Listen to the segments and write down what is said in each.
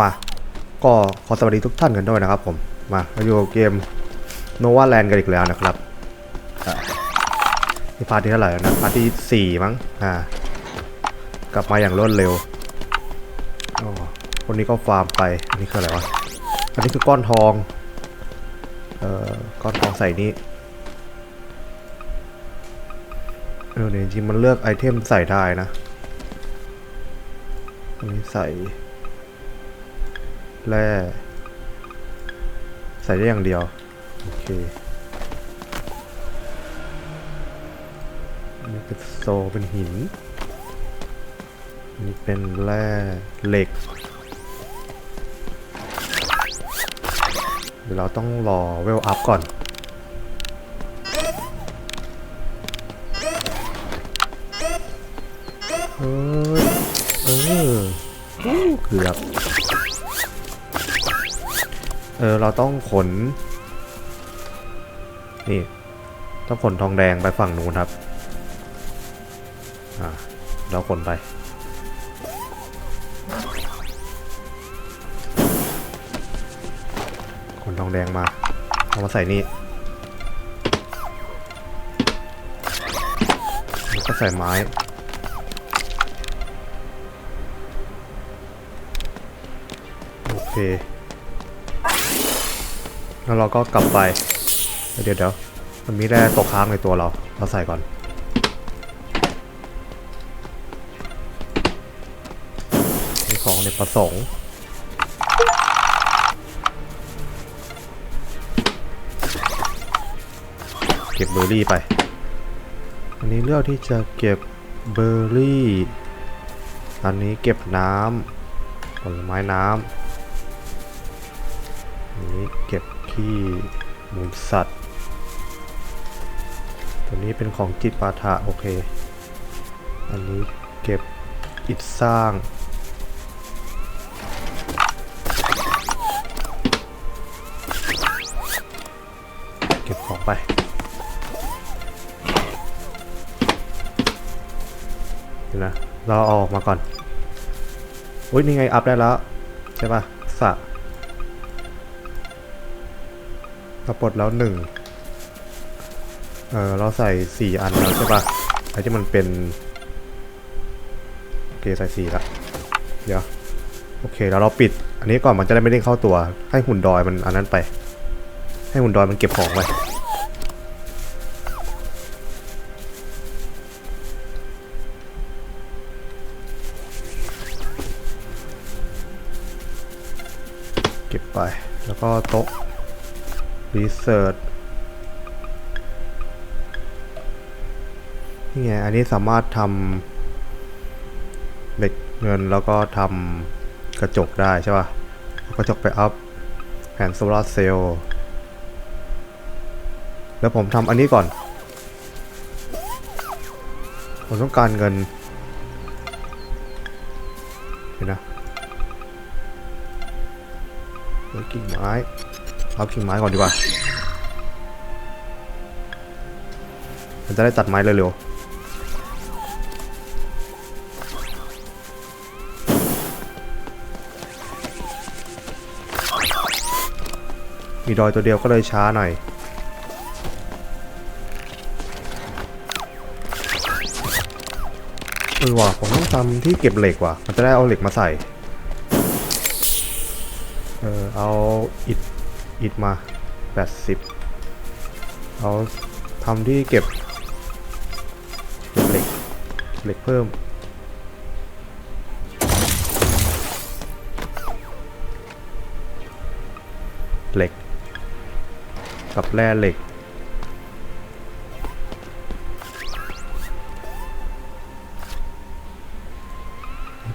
มาก็ขอสวัสดีทุกท่านกันด้วยนะครับผมมาเราอยู่เกม Nova Land กันอีกแล้วนะครับอะนี่พาร์ทที่เท่าไหร่แล้วนะพาร์ทที่สี่มั้งอ่ากลับมาอย่างรวดเร็วอ๋อคนนี้ก็ฟาร์มไปอันนี้คืออะไรวะอันนี้คือก้อนทองเอ่อก้อนทองใส่นี้เออเนี่ยจริงๆมันเลือกไอเทมใส่ได้นะอันนี้ใส่ แร่ใส่ได้อย่างเดียว โอเคอันนี้เป็นโซเป็นหินอันนี้เป็นแร่เหล็ก เดี๋ยวเราต้องรอเวลอัพก่อนเออเออเกือบ ออเราต้องขน นี่ ต้องขนทองแดงไปฝั่งนู้นครับ อ่า เราขนไป ขนทองแดงมา เอามาใส่นี่แล้วก็ใส่ไม้โอเค แล้วเราก็กลับไป เดี๋ยวเดี๋ยวมันมีแร่ตกค้างในตัวเรา เราใส่ก่อน มีของในประสงค์เก็บเบอร์รี่ไป อันนี้เลือกที่จะเก็บเบอร์รี่ อันนี้เก็บน้ำผลไม้น้ำอันนี้เก็บ ขี้มูลสัตว์ ตัวนี้เป็นของจิตปาถะโอเค อันนี้เก็บอิฐสร้างเก็บของไป เดี๋ยวนะ เราเอาออกมาก่อน อุ้ยนี่ไงอัพได้แล้ว ใช่ปะสระ เราปลดแล้วหนึ่งเออเราใส่สี่อันแล้วใช่ปะไอ้ที่มันเป็นโอเคใส่สี่ละเดี๋ยวโอเคแล้วเราปิด อันนี้ก่อนมันจะได้ไม่ได้เข้าตัว ให้หุ่นดอยมันอันนั้นไป ให้หุ่นดอยมันเก็บของไปเก็บไป แล้วก็โต๊ะ เสิร์ชนี่ไง อันนี้สามารถทำเหล็กเงินแล้วก็ทำกระจกได้ใช่ป่ะกระจกไปอัพแผ่นโซลาร์เซลล์แล้วผมทำอันนี้ก่อน ผมต้องการเงินเห็นนะเฮ้ยกิ่งไม้เอากิ่งไม้ก่อนดีกว่า มันจะได้ตัดไม้เร็วๆ มีดอยตัวเดียวก็เลยช้าหน่อยเออว่ะผมต้องทำที่เก็บเหล็กว่ะ มันจะได้เอาเหล็กมาใส่ เออเอาอิฐอิฐมา 80 เอาทำที่เก็บ เหล็กเพิ่ม เหล็ก กับแร่เหล็ก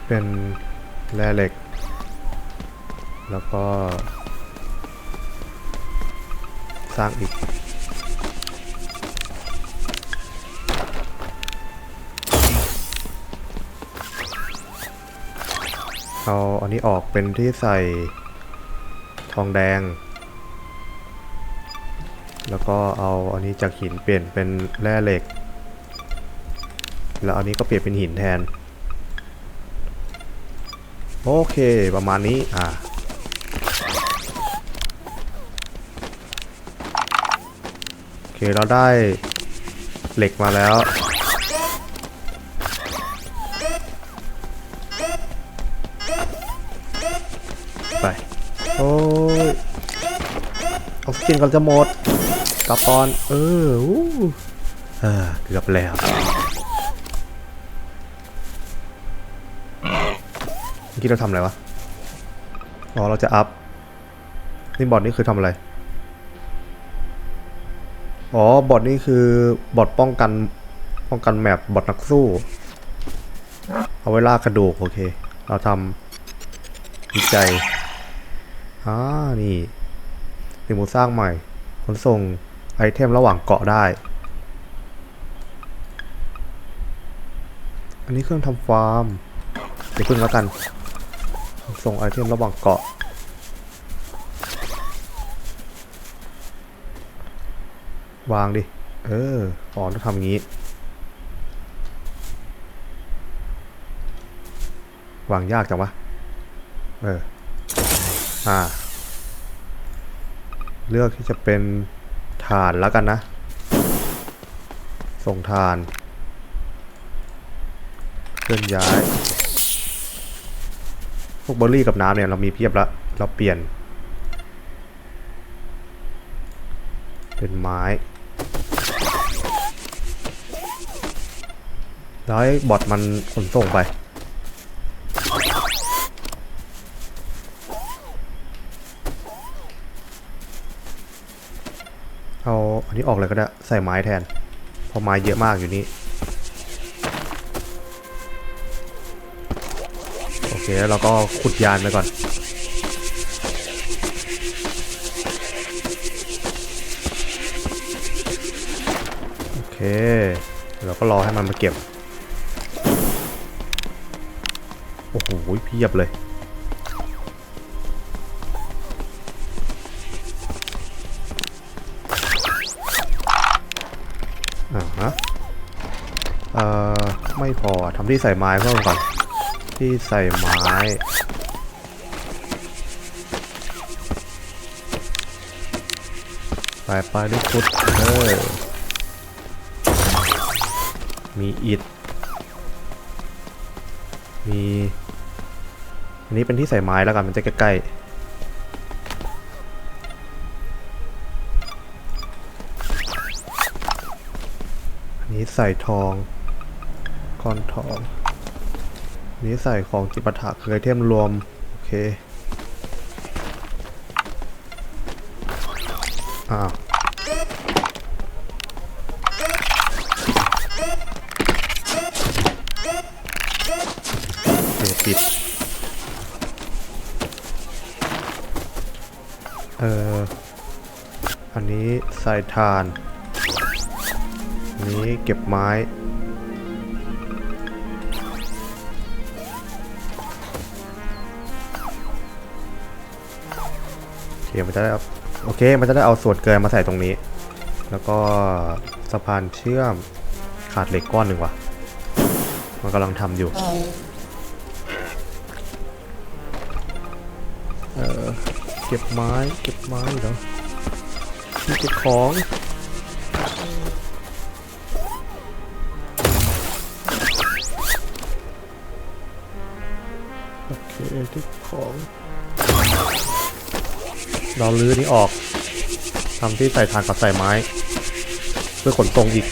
เป็นแร่เหล็ก แล้วก็ สร้างอีก เอาอันนี้ออกเป็นที่ใส่ทองแดง แล้วก็เอาอันนี้จากหินเปลี่ยนเป็นแร่เหล็ก แล้วอันนี้ก็เปลี่ยนเป็นหินแทน โอเคประมาณนี้อ่าโอเคเราได้เหล็กมาแล้ว ไป โอ้ยออกซิเจนกำลังจะหมดกระปอน เอออู้เออเกือบแล้วเมื่อกี้เราทำอะไรวะ อ๋อ เราจะอัพ นี่บอทนี่คือทำอะไร อ๋อ บอทนี่คือบอทป้องกัน ป้องกันแมปบอทนักสู้ เอาไว้ล่ากระดูก โอเค เราทำวิจัย อ่านี่เป็นหมูสร้างใหม่ขนส่งไอเทมระหว่างเกาะได้ อันนี้เครื่องทำฟาร์มเดี๋ยวพึ่งแล้วกัน ส่งไอเทมระหว่างเกาะ วางดิ เอออ๋อต้องทำอย่างนี้ วางยากจังวะ เออ อ่า เลือกที่จะเป็นฐานแล้วกันนะ ส่งฐาน เคลื่อนย้าย พวกเบอร์รี่กับน้ำเนี่ย เรามีเพียบละ เราเปลี่ยน เป็นไม้แล้วบอทมันขนส่งไป เอาอั นี้ออกเลยก็ได้ ใส่ไม้แทน เพราะไม้เยอะมากอยู่นี่ โอเคแล้วเราก็ขุดยานไปก่อน โอเค เราก็รอให้มันมาเก็บ โอ้โหเพียบเลย ทำที่ใส่ไม้เพิ่มก่อน ที่ใส่ไม้ ไปไปด้วยฟุตเออมีอิฐ มี อันนี้เป็นที่ใส่ไม้แล้วกัน มันจะใกล้ๆ อันนี้ใส่ทอง ก้อนทองนี้ใส่ของจิปาถะคือไอเทมรวม โอเค อ้าวเดี๋ยวปิด เอ่อ อันนี้ใส่ถ่าน อันนี้เก็บไม้ โอเคมันจะได้เอาโอเค มันจะได้เอาส่วนเกินมาใส่ตรงนี้ แล้วก็สะพานเชื่อมขาดเหล็กก้อนหนึ่งว่ะ มันกำลังทำอยู่ เออเก็บไม้ เก็บไม้เหรอเก็บของโอเคเก็บของ เราลื้อนี้ออกทำที่ใส่ถ่านกับใส่ไม้ เพื่อขนส่งอีก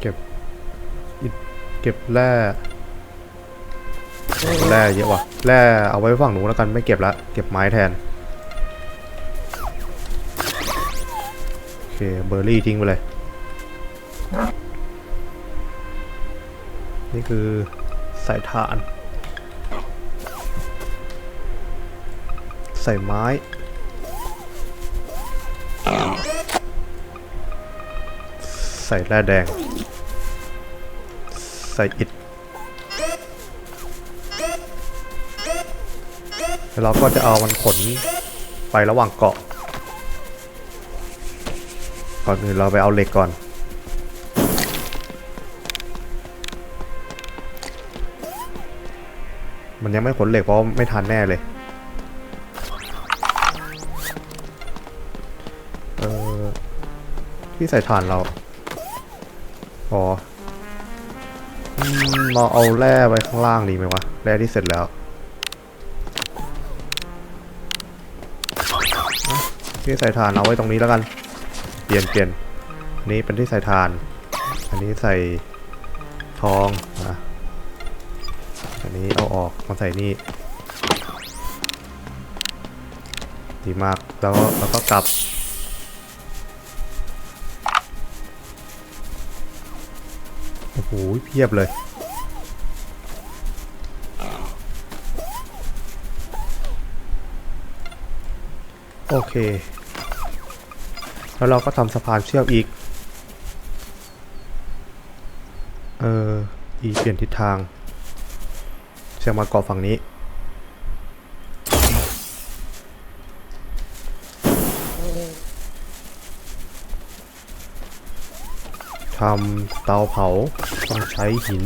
เก็บอิฐเก็บแร่แร่เยอะว่ะแร่เอาไว้ฝั่งหนูแล้วกันไม่เก็บละเก็บไม้แทนโอเคเบอร์รี่ทิ้งไปเลย นี่คือ ใส่ถ่าน ใส่ไม้ ใส่แร่แดง ใส่อิฐแล้วเราก็จะเอามันขนไประหว่างเกาะ ก่อนอื่นเราไปเอาเหล็กก่อน มันยังไม่ขนเหล็กเพราะไม่ทันแน่เลย เออที่ใส่ถ่านเรา อ๋อมเราเอาแร่ไว้ข้างล่างดีไหมวะ แร่ที่เสร็จแล้วที่ใส่ถ่านเอาไว้ตรงนี้แล้วกัน เปลี่ยนเปลี่ยนอันนี้เป็นที่ใส่ถ่าน อันนี้ใส่ทองอะ อันนี้เอาออกมาใส่นี่ดีมากแล้วก็แล้วก็กลับ โอ้โหเพียบเลย โอเค แล้วเราก็ทำสะพานเชื่อกอีก เอออีเปลี่ยนทิศทาง เชือกมาเกาะฝั่งนี้ทำเตาเผาต้องใช้หิน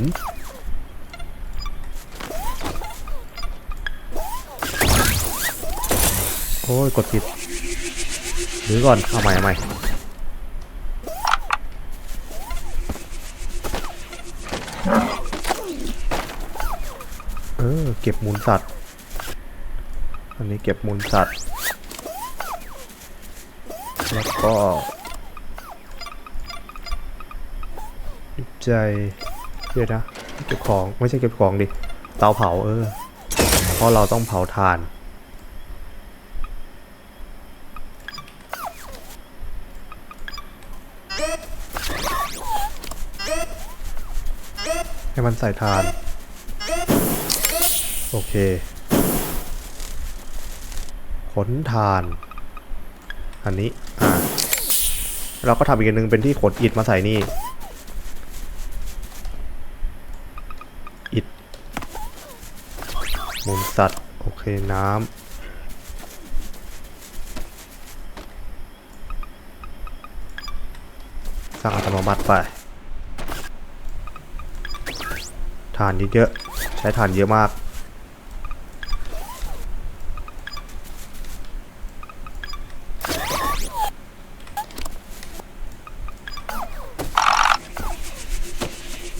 โอ้ย กดผิดหรือก่อน เอาใหม่เอาใหม่ ก็บมูลสัตว์ อันนี้เก็บมูลสัตว์ แล้วก็วิจัยเดี๋ยวนะเก็บของไม่ใช่เก็บของดิ เตาเผาเออ เพราะเราต้องเผาถ่านให้มันใส่ทาน โอเค ขนทาน อันนี้ อ่า เราก็ทำอีกอันนึงเป็นที่ขนอิฐมาใส่นี่ อิฐมูลสัตว์ โอเค น้ำสร้างอัตโนมัติไปฐานเยอะๆใช้ฐานเยอะมาก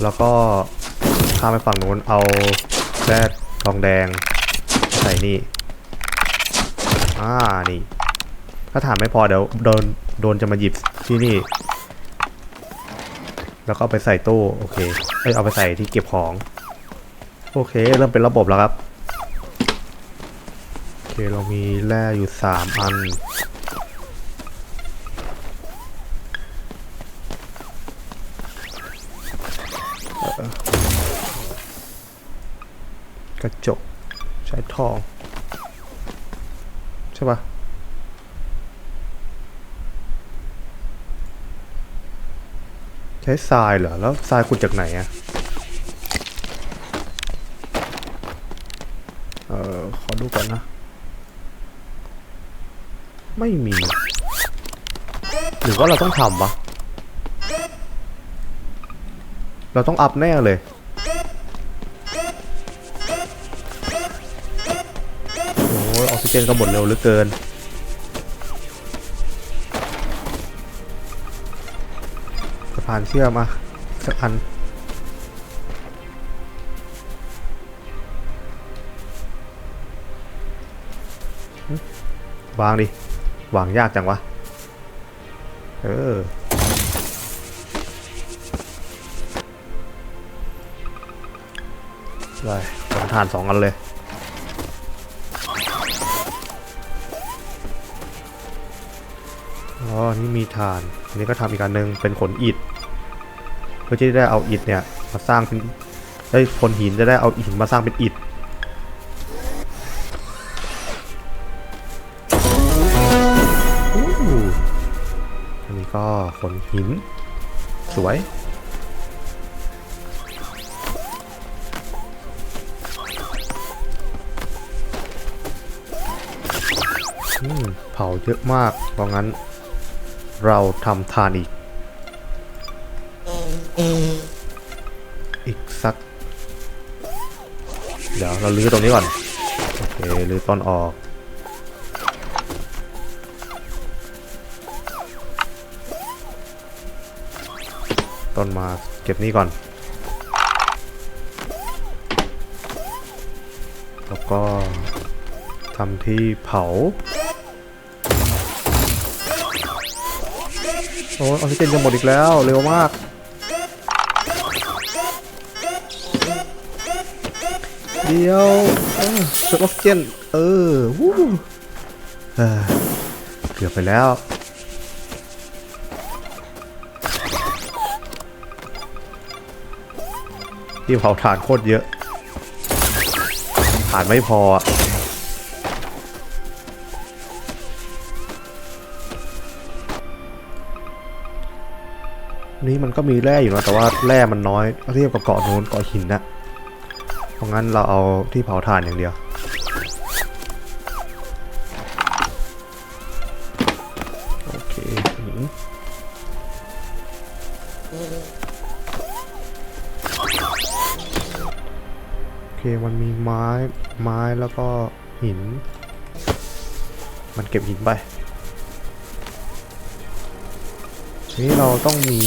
แล้วก็ข้ามไปฝั่งนู้นเอาแร่ทองแดง ใส่นี่ อ่า นี่ ถ้าฐานไม่พอเดี๋ยวโดนโดนจะมาหยิบที่นี่ แล้วก็เอาไปใส่ตู้โอเค เอ้ยเอาไปใส่ที่เก็บของ โอเค เริ่มเป็นระบบแล้วครับ โอเคเรามีแร่อยู่สามอัน ระจก ใช้ทอง ใช่ปะใช้ทรายเหรอ แล้วทรายขุดจากไหนอะเออขอดูก่อนนะ ไม่มี หรือว่าเราต้องทำปะเราต้องอัพแน่เลย ยออกซิเจนก็หมดเร็วเหลือเกิน สะพานเชื่อมาสักอันวางดิ วางยากจังวะ เออ ได้ขอทานสองอันเลย นี่มีฐานอันนี้ก็ทำอีกอันหนึ่งเป็นขนอิฐเพื่อที่จะได้เอาอิฐเนี่ยมาสร้างเป็นไอ้ขนหินจะได้เอาหินมาสร้างเป็นอิฐอันนี้ก็ขนหินสวยเผาเยอะมากเพราะงั้น เราทำทานอีก อีกสัก เดี๋ยวเราลื้อตรงนี้ก่อน โอเคลื้อต้นออกต้นมาเก็บนี่ก่อน แล้วก็ทำที่เผา โอ้ยออกซิเจนจะหมดอีกแล้ว เร็วมาก เดียวเออเกิดออกซิเจน เออวู้เออเกือบไปแล้วที่เผาถ่านโคตรเยอะถ่านไม่พอ นี่มันก็มีแร่อยู่นะแต่ว่าแร่มันน้อยเทียบกับเกาะนู้นเกาะหินนะเพราะงั้นเราเอาที่เผาถ่านอย่างเดียวโอเคหินโอเคมันมีไม้ไม้แล้วก็หิน มันเก็บหินไป นี้เราต้องมี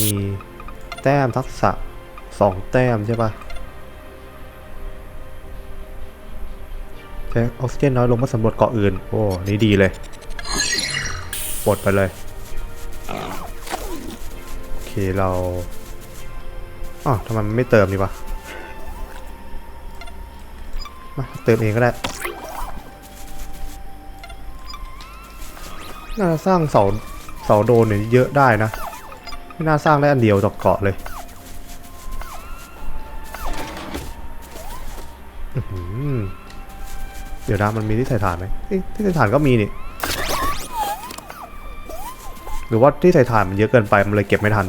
แต้มทักษะสองแต้มใช่ปะใช้ออกซิเจนน้อยลงเมื่อสำรวจเกาะอื่น โอ้ นี่ดีเลย ปลดไปเลย โอเคเราอ๋อทำไมมันไม่เติมนี่วะมาเติมเองก็ได้น่าจะสร้างเสาเสาโดนเนี่ยเยอะได้นะ ไม่น่าสร้างได้อันเดียวต่อเกาะเลยเดี๋ยวนะมันมีที่ใส่ถ่านไหมที่ใส่ถ่านก็มีนี่ หรือว่าที่ใส่ถ่านมันเยอะเกินไปมันเลยเก็บไม่ทัน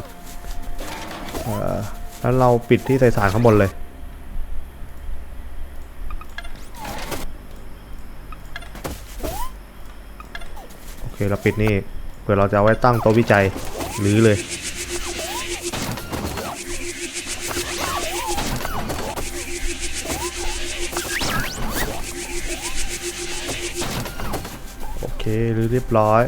แล้วเราปิดที่ใส่ถ่านข้างบนเลยโอเคเราปิดนี่เผื่อเราจะเอาไว้ตั้งโต๊ะวิจัยหรือเลย หรือเรียบร้อย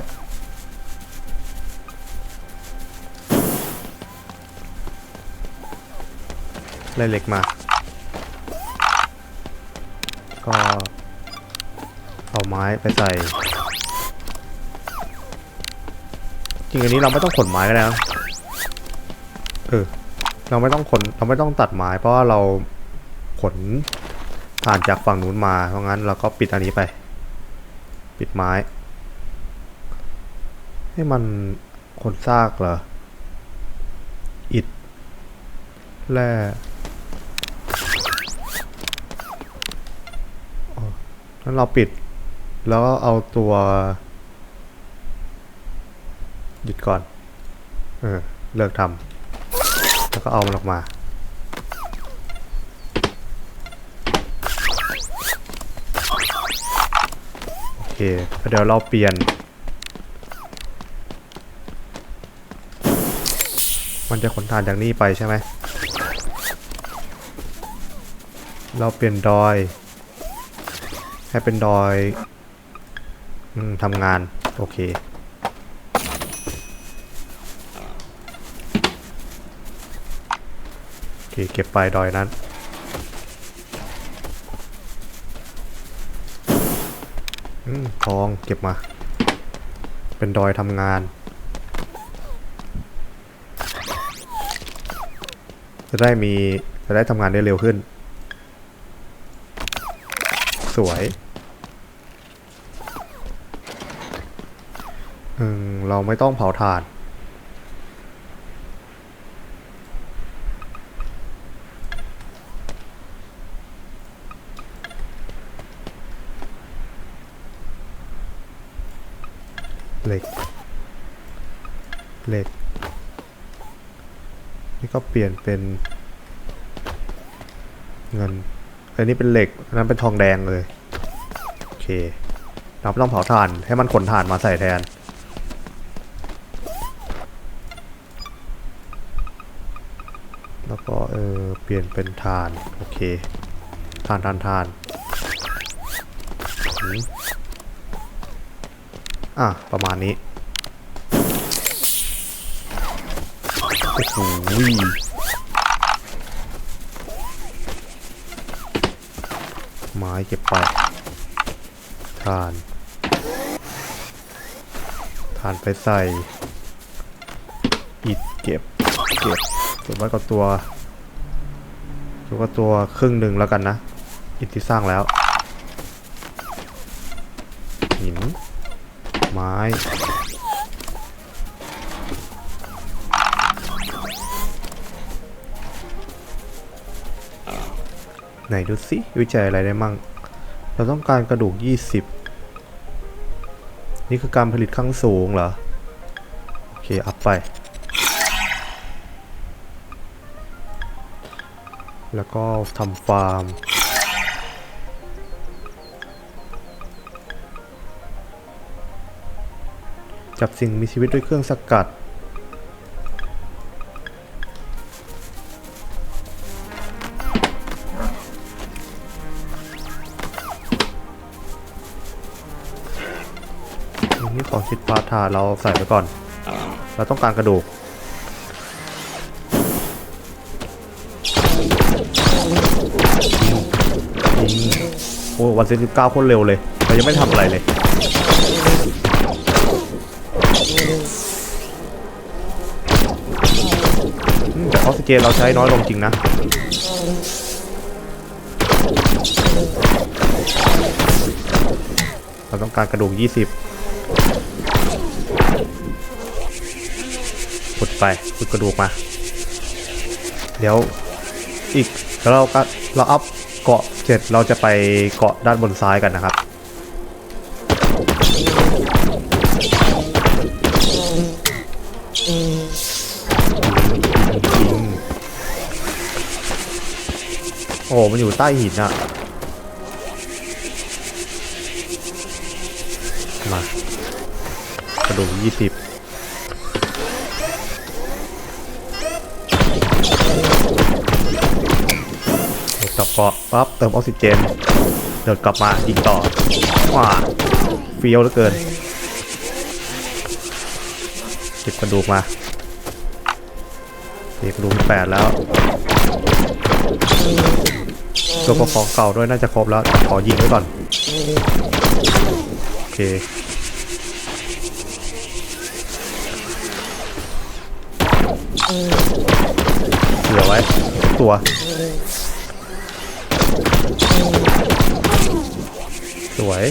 ไล่เหล็กมา ก็เอาไม้ไปใส่ จริงอันนี้เราไม่ต้องขนไม้ก็ได้นะเออ เราไม่ต้องขน เราไม่ต้องตัดไม้ เพราะว่าเราขนผ่านจากฝั่งนู้นมา เพราะงั้นเราก็ปิดอันนี้ไป ปิดไม้ ให้มันขนซากเหรอ อิดแร่อ๋องั้นเราปิด แล้วก็เอาตัว หยุดก่อน เออ เลิกทำแล้วก็เอามันออกมา โอเค เดี๋ยวเราเปลี่ยน มันจะขนทานจากนี่ไปใช่ไหม เราเปลี่ยนดอย ให้เป็นดอยอมทำงาน โอเค โอเค เก็บไปดอยนั้นอืมทองเก็บมา เป็นดอยทำงาน จะได้มีจะได้ทำงานได้เร็วขึ้น สวยอืมเราไม่ต้องเผาถ่าน เหล็ก เหล็ก ก็เปลี่ยนเป็น เงิน อันนี้เป็นเหล็กอันนั้นเป็นทองแดงเลย โอเคเราไม่ต้องเผาถ่าน ให้มันขนถ่านมาใส่แทน แล้วก็เออเปลี่ยนเป็นถ่าน โอเคถ่านถ่านถ่านนอะ ประมาณนี้ โอ้โหไม้เก็บไปทานทานไปใส่ อิดเก็บ เก็บส่วนไว้กับตัวส่วนกับตัวครึ่งหนึ่งแล้วกันนะ อิฐที่สร้างแล้ว หิน ไม้ ไหนดูสิวิจัยอะไรได้มั่ง เราต้องการกระดูก 20 นี่คือการผลิตขั้งสูงเหรอ โอเค อัพไป แล้วก็ทำฟาร์มจับสิ่งมีชีวิตด้วยเครื่องสกัดาร์ทาเราใส่ไปก่อน เราต้องการกระดูก โอ้วันสิบเก้าคนเร็วเลย เรายังไม่ทำอะไรเลยอืมแต่ออกซิเจนเราใช้น้อยลงจริงนะเราต้องการกระดูก 20 ไปขุดกระดูกมา เดี๋ยวอีกแล้วเราก็เราอัพเกาะเสร็จเราจะไปเกาะด้านบนซ้ายกันนะครับ โอ้โหมันอยู่ใต้หินอะมากระดูกยี่สิบ เกาะปั๊บเติมออกซิเจน เดินกลับมายิงต่อว้าเฟี้ยวเหลือเกินเก็บกระดูกมาเก็บกระดูกมีแปดแล้วตัวประของเก่าด้วยน่าจะครบแล้ว ขอยิงไว้ก่อน โอเคเหลือไว้ ตัว วย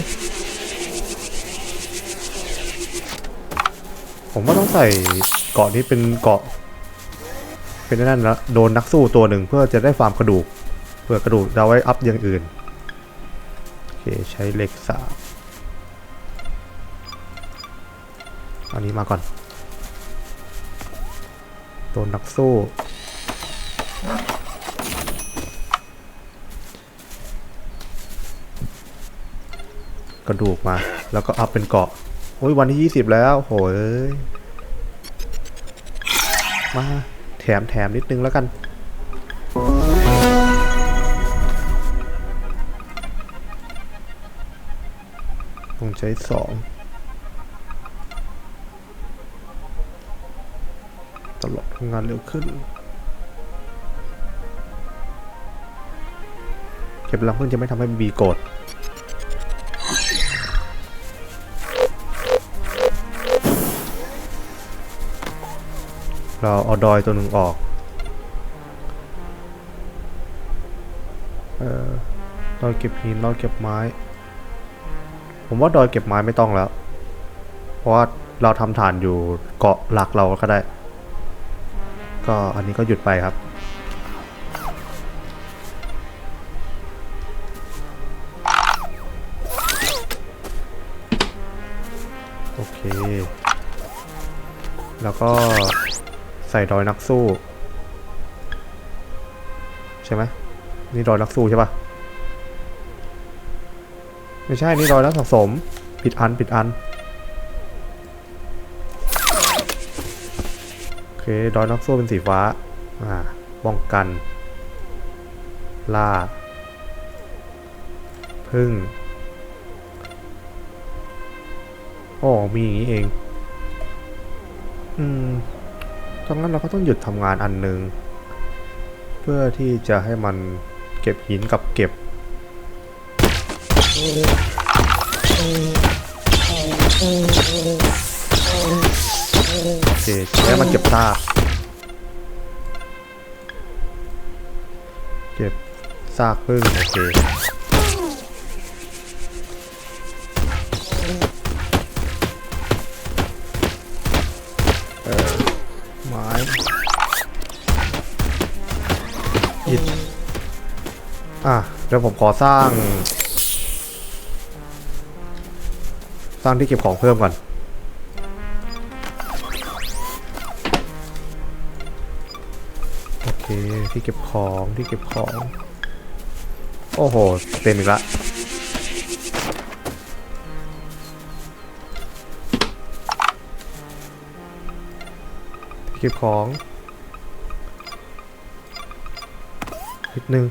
ผมว่าต้องใส่เกาะนี้เป็นเกาะ เป็นนั่นนะโดนนักสู้ตัวหนึ่งเพื่อจะได้ฟาร์มกระดูกเพื่อกระดูกเราไว้อัพอย่างอื่น โอเค ใช้เหล็กสามอันนี้มาก่อน ตัวนักสู้ กระดูกมา แล้วก็อัพเป็นเกาะโอ้ยวันที่ 20 แล้วโหยมาแถมแถมนิดนึงแล้วกัน ต้องใช้สองตลอดทำงานเร็วขึ้น เก็บรังเพึ่งจะไม่ทำให้บีโกรธ เราเอาดอยตัวหนึ่งออกเอ่อดอยเก็บหินดอยเก็บไม้ ผมว่าดอยเก็บไม้ไม่ต้องแล้ว เพราะว่าเราทำฐานอยู่เกาะหลักเราก็ได้ ก็อันนี้ก็หยุดไปครับโอเค แล้วก็ ใส่ดอยนักสู้ ใช่ไหมนี่ดอยนักสู้ใช่ปะไม่ใช่นี่ดอยนักสะสมผิดอันผิดอันโอเคดอยนักสู้เป็นสีฟ้าอ่าป้องกัน ล่า พึ่งอ๋อมีอย่างนี้เอง อืม ดังนั้นเราก็ต้องหยุดทำงานอันหนึ่งเพื่อที่จะให้มันเก็บหินกับเก็บโอเคใช้มันเก็บซากเก็บซากพึ่งโอเค เดี๋ยวผมขอสร้าง สร้างที่เก็บของเพิ่มก่อน โอเค ที่เก็บของที่เก็บของ โอ้โห เต็มอีกละที่เก็บของนิดนึง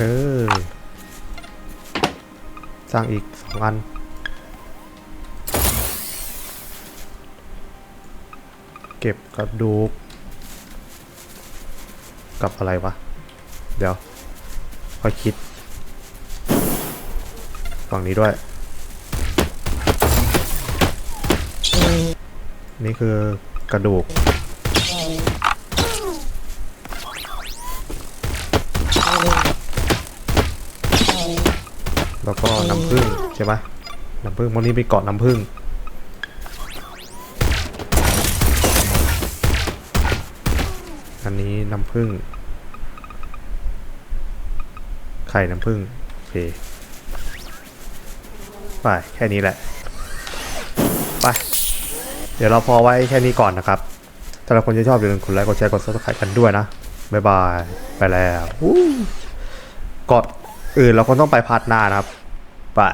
เออ สร้างอีกสองอัน เก็บกระดูก กับอะไรวะ เดี๋ยวค่อยคิด ฝั่งนี้ด้วย นี่คือกระดูก แล้วก็น้ำผึ้งใช่ไหมน้ำผึ้งวันนี้มีเกาะน้ำผึ้งอันนี้น้ำผึ้งไข่น้ำผึ้งโอเคไปแค่นี้แหละไปเดี๋ยวเราพอไว้แค่นี้ก่อนนะครับถ้าเราคนที่ชอบอย่าลืมกดไลค์กดแชร์กด subscribe กันด้วยนะบ๊ายบายไปแล้วกดอื่นเราคงต้องไปพาร์ทหน้านะครับ ไป